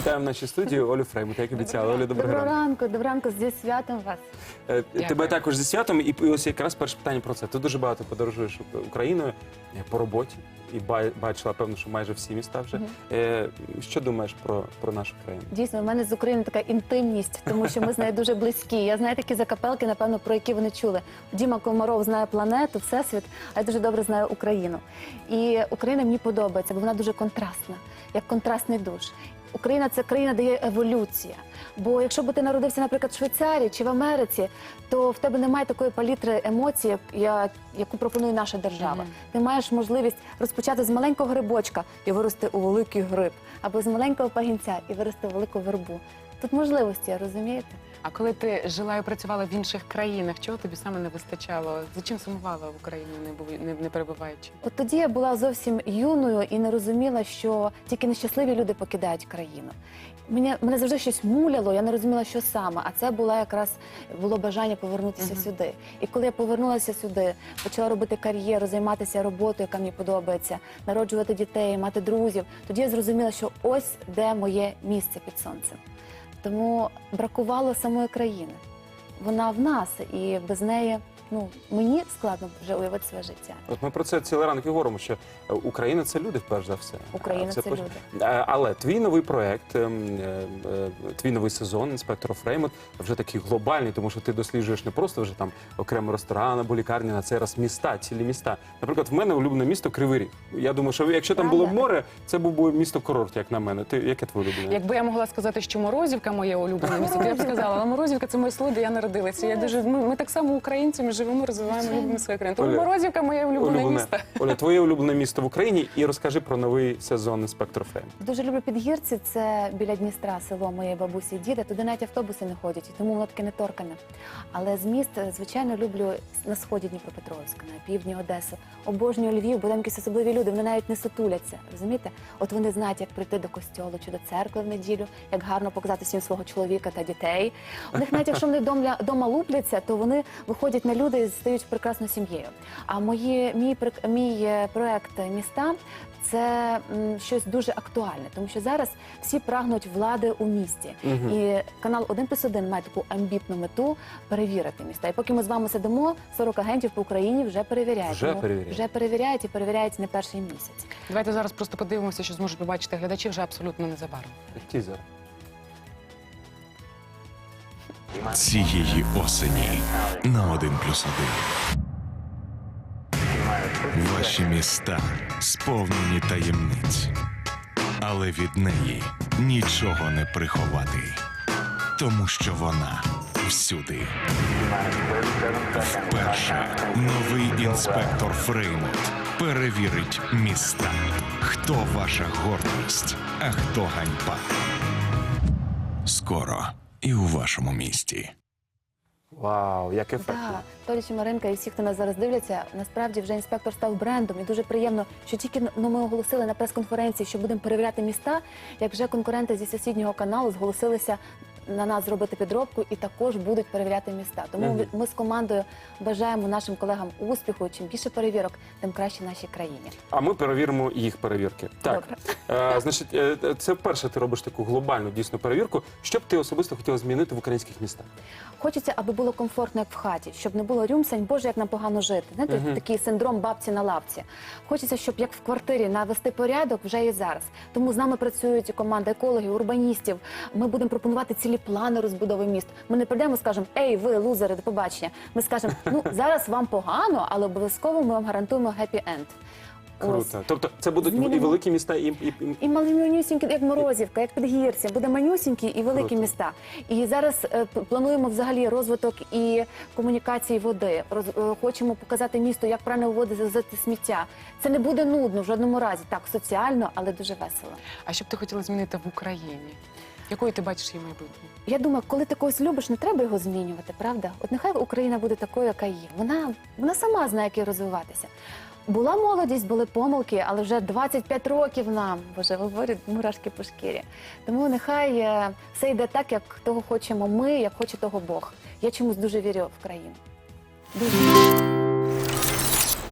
вітаємо в нашій студії Олю Фреймут, як і обіцяли. Оля, доброго Доброго ранку. ранку, доброго ранку, зі святом вас. Е, Тебе також зі святом, і ось якраз перше питання про це. Ти дуже багато подорожуєш Україною е, по роботі і ба- бачила, певно, що майже всі міста вже. Е, Що думаєш про, про нашу країну? Дійсно, в мене з Україною така інтимність, тому що ми з нею дуже близькі. Я знаю такі закапелки, напевно, про які вони чули. Діма Комаров знає планету, всесвіт, а я дуже добре знаю Україну. І Україна мені подобається, бо вона дуже контрастна, як контрастний душ. Україна це країна, де є еволюція. Бо якщо б ти народився, наприклад, в Швейцарії чи в Америці, то в тебе немає такої палітри емоцій, як, я- яку пропонує наша держава. Ти маєш можливість розпочати з маленького грибочка і вирости у великий гриб, або з маленького пагінця і вирости у велику вербу. Тут можливості, розумієте? А коли ти жила і працювала в інших країнах, чого тобі саме не вистачало? За чим сумувала в Україні, не був- не, не перебуваючи? От тоді я була зовсім юною і не розуміла, що тільки нещасливі люди покидають країну. Мене, мене завжди щось муляло, я не розуміла, що саме. А це була якраз було бажання повернутися Мгм. сюди. І коли я повернулася сюди, почала робити кар'єру, займатися роботою, яка мені подобається, народжувати дітей, мати друзів, тоді я зрозуміла, що ось де моє місце під сонцем. Тому бракувало самої країни. Вона в нас, і без неї ну мені складно вже уявити своє життя. От ми про це цілий ранок і говоримо, що е, Україна це люди, перш за все. Україна А це люди. Але твій новий проект, ем, е, е, твій новий сезон інспектор Фреймут вже такий глобальний, тому що ти досліджуєш не просто вже там окремо ресторан або лікарні, на цей раз міста, цілі міста. Наприклад, в мене улюблене місто Кривий Ріг. Я думаю, що якщо там було б море, це був би місто курорт, як на мене. Ти яке твоє улюблене? Якби я могла сказати, що Морозівка моє улюблене місце, то я б сказала, але Морозівка це моє село, де я народилася. Я дуже ми, ми так само українці, ми живемо, розвиваємо, любимо свою країну. Тому Оля, Морозівка моє улюблене місто. Оля, твоє улюблене місто в Україні, і розкажи про новий сезон інспектор Дуже люблю підгірці. Це біля Дністра, село моєї бабусі і діда. Туди навіть автобуси не ходять, і тому воно таке не торкане. Але з міст, е, звичайно, люблю на сході Дніпропетровська, на півдні Одесу. Обожнюю Львів, бо там якісь особливі люди. Вони навіть не сутуляться. Розумієте? От вони знають, як прийти до костьолу чи до церкви в неділю, як гарно показати всім свого чоловіка та дітей. У них навіть якщо вони вдома, вдома лупляться, то вони виходять на люди і стають прекрасною сім'єю. А мої мій мій е, проект міста це м, щось дуже актуальне, тому що зараз всі прагнуть влади у місті. Мгм. І канал 1 плюс 1 має таку амбітну мету перевірити міста. І поки ми з вами сидимо, 40 агентів по Україні вже перевіряють. Вже перевіряють. вже перевіряють і перевіряють не перший місяць. Давайте зараз просто подивимося, що зможуть побачити глядачі вже абсолютно незабаром. Тізер. Цієї осені на 1 плюс 1. Ваші міста сповнені таємниць, але від неї нічого не приховати, тому що вона всюди. Вперше новий інспектор Фреймут перевірить міста. Хто ваша гордість, а хто ганьба. Скоро і у вашому місті. Вау, як ефектно. Так, Толічі і Маринка і всі, хто нас зараз дивляться, насправді вже інспектор став брендом. І дуже приємно, що тільки ну, ми оголосили на прес-конференції, що будемо перевіряти міста, як вже конкуренти зі сусіднього каналу зголосилися на нас зробити підробку і також будуть перевіряти міста. Тому Мгм. ми з командою бажаємо нашим колегам успіху. Чим більше перевірок, тим краще нашій країні. А ми перевіримо їх перевірки. Так, е, значить, е, це вперше ти робиш таку глобальну дійсну перевірку. Що б ти особисто хотіла змінити в українських містах? Хочеться, аби було комфортно, як в хаті, щоб не було рюмсань, боже, як нам погано жити. Знаєте, Мгм. такий синдром бабці на лавці. Хочеться, щоб як в квартирі навести порядок вже і зараз. Тому з нами працюють команда екологів, урбаністів. Ми будемо пропонувати цілі плани розбудови міст. Ми не прийдемо, і скажемо, ей, ви лузери, до побачення. Ми скажемо, ну зараз вам погано, але обов'язково ми вам гарантуємо хеппі-енд. Ось. Круто. Тобто це будуть і великі міста, і, і, і... І малюсінькі, як Морозівка, як Підгірця, буде манюсінькі і великі Круто. міста. І зараз е, плануємо взагалі розвиток і комунікації води. Роз, е, хочемо показати місту, як правильно виводити сміття. Це не буде нудно в жодному разі. Так, соціально, але дуже весело. А що б ти хотіла змінити в Україні? Якою ти бачиш її майбутнє? Я думаю, коли ти когось любиш, не треба його змінювати, правда? От нехай Україна буде такою, яка є. Вона, вона сама знає, як їй розвиватися. Була молодість, були помилки, але вже 25 років нам, боже, говорять мурашки по шкірі. Тому нехай е, все йде так, як того хочемо ми, як хоче того Бог. Я чомусь дуже вірю в країну. Дуже.